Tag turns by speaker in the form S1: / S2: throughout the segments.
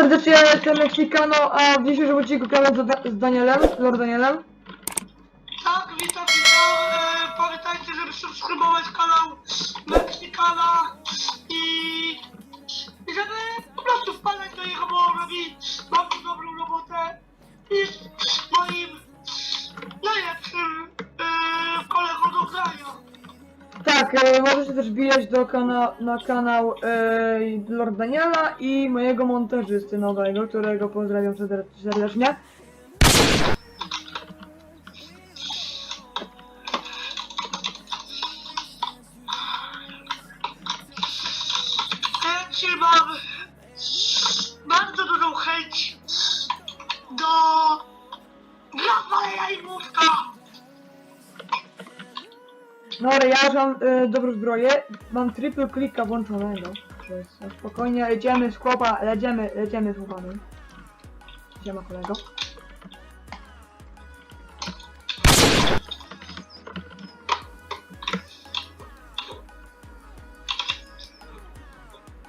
S1: serdecznie, jestem Mexicano, a w dzisiejszym odcinku Da- z Danielem, Lord Danielem.
S2: Tak, witam, witam. E, pamiętajcie, żeby subskrybować kanał Mexicana
S1: Tak, e, możecie też wbijać do kana na kanał e, Lord Daniela i mojego montażysty nowego, którego pozdrawiam serde- serdecznie.
S2: Ja
S1: No ale ja już mam e, dobrą zbroję, mam triple klika włączonego. No, spokojnie, jedziemy z chłopa, lecimy, lecimy z chłopami. Siema kolego.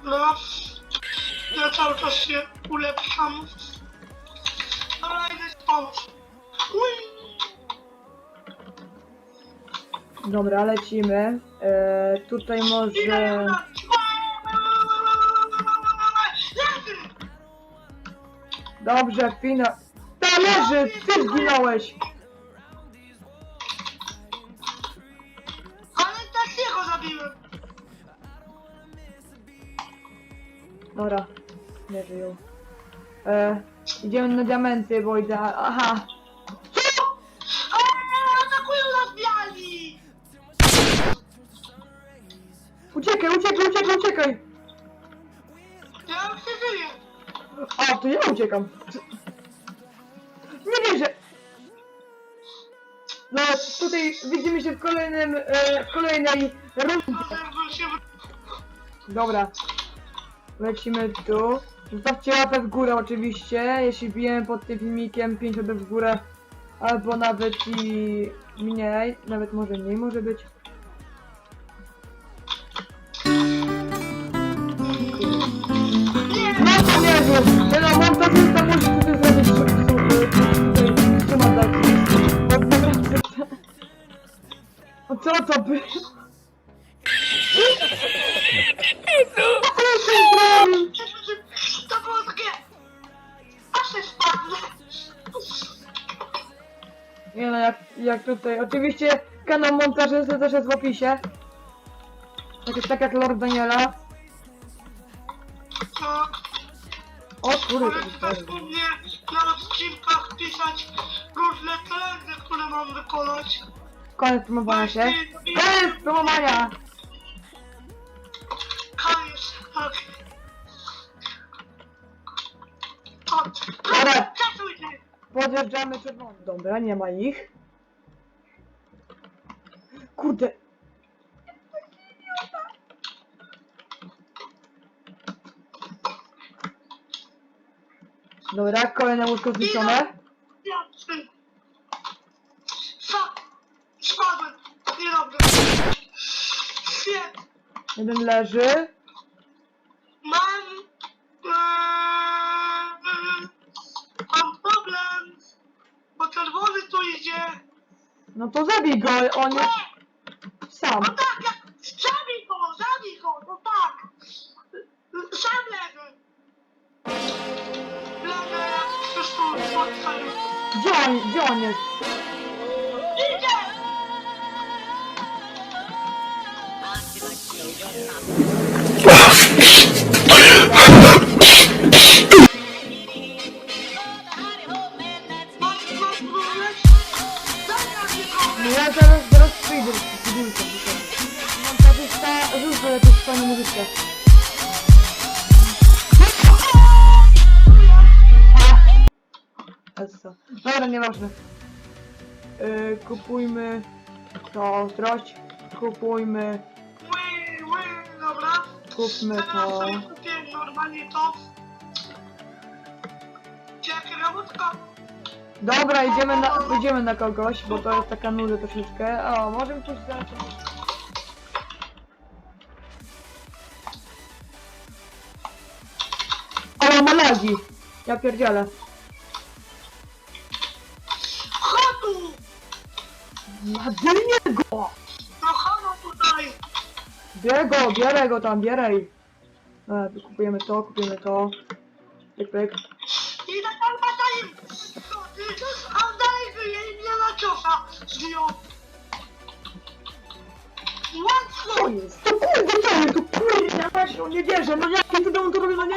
S2: No, ja cały czas się ulepszam. Ale idę spać.
S1: Dobra, lecimy. E, tutaj może... Dobrze, fina... Ta leży! Ty zginąłeś!
S2: Ale tak jego zabiłem.
S1: Dobra, nie żyją. E, idziemy na diamenty, bo idę... Aha! Uciekaj, uciekaj, uciekaj, uciekaj!
S2: Ja żyję.
S1: A, to ja uciekam. Nie wierzę! No, tutaj widzimy się w kolejnym, e, w kolejnej rundzie. Dobra. Lecimy tu. Zostawcie łapę w górę oczywiście, jeśli bijemy pod tym filmikiem 5 łapek w górę. Albo nawet i mniej, nawet może mniej może być. Co to by? Zrobił?
S2: To było takie... Aż się spadnę.
S1: Nie no, jak, jak tutaj, oczywiście kanał montażysty też jest w opisie. Tak, tak jak Lord Daniela.
S2: Tak.
S1: O kurde, to
S2: Możecie też
S1: fajne.
S2: u mnie na odcinkach pisać różne trendy, które mam wykonać.
S1: Koniec promowania się. Koniec promowania!
S2: Koniec. Tak.
S1: Dobra. Podjeżdżamy czerwono. Dobra, nie ma ich. Kurde. Dobra, kolejne łóżko zniszczone.
S2: Fuck.
S1: Jeden leży.
S2: Mam... Mam problem. Bo czerwony tu idzie.
S1: No to zabij go, on jest
S2: Nie!
S1: sam.
S2: No tak, jak... Zabij go, zabij go, no tak. Sam leży. Leży jak przyszło spotkanie.
S1: Gdzie on, gdzie on jest? Ja zaraz, zaraz przyjdę z budynką. Montażysta, rzucę jakąś fajną muzyczkę. Essa. Dobra, nieważne. Yy, kupujmy to ostrość. Kupujmy. Kupmy
S2: Teraz
S1: to.
S2: sobie kupię normalnie to. Robótka.
S1: Dobra, idziemy na, idziemy na kogoś, bo to jest taka nuda troszeczkę. O, możemy coś zacząć. Ale ma lagi. Ja pierdzielę.
S2: Chodu!
S1: Nadynie go! Bierę go, bierę go tam, bieraj. E, kupujemy to, kupujemy to. Pyk, pyk.
S2: I tak tam batalim. A on dalej wyje i mnie na ciosa zdjął. Łatwo.
S1: Co jest? To kurde, co jest? To kurde, ja się on nie wierzę. No jak ty to
S2: on
S1: to robi,
S2: no nie?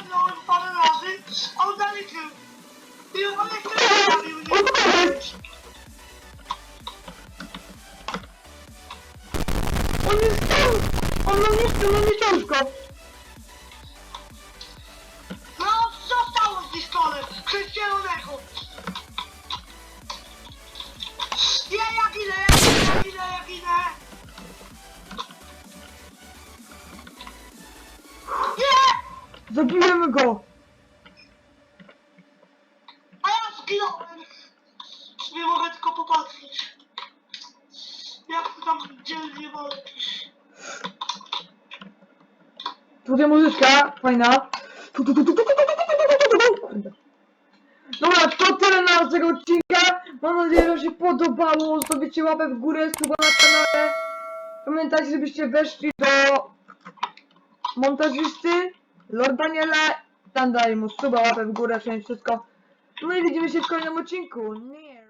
S1: Zabijemy go!
S2: A ja zginąłem! Nie mogę tylko popatrzeć. Jak ty tam dzielnie walczysz.
S1: Tutaj muzyczka, fajna. Tu. Dobra, to tyle na tego odcinka. Mam nadzieję, że się podobało. Zostawicie łapę w górę, suba na kanale. Pamiętajcie, żebyście weszli do montażysty Lord Daniela, tam daj mu suba, łapę w górę, wszędzie wszystko. No i widzimy się w kolejnym odcinku. Nie.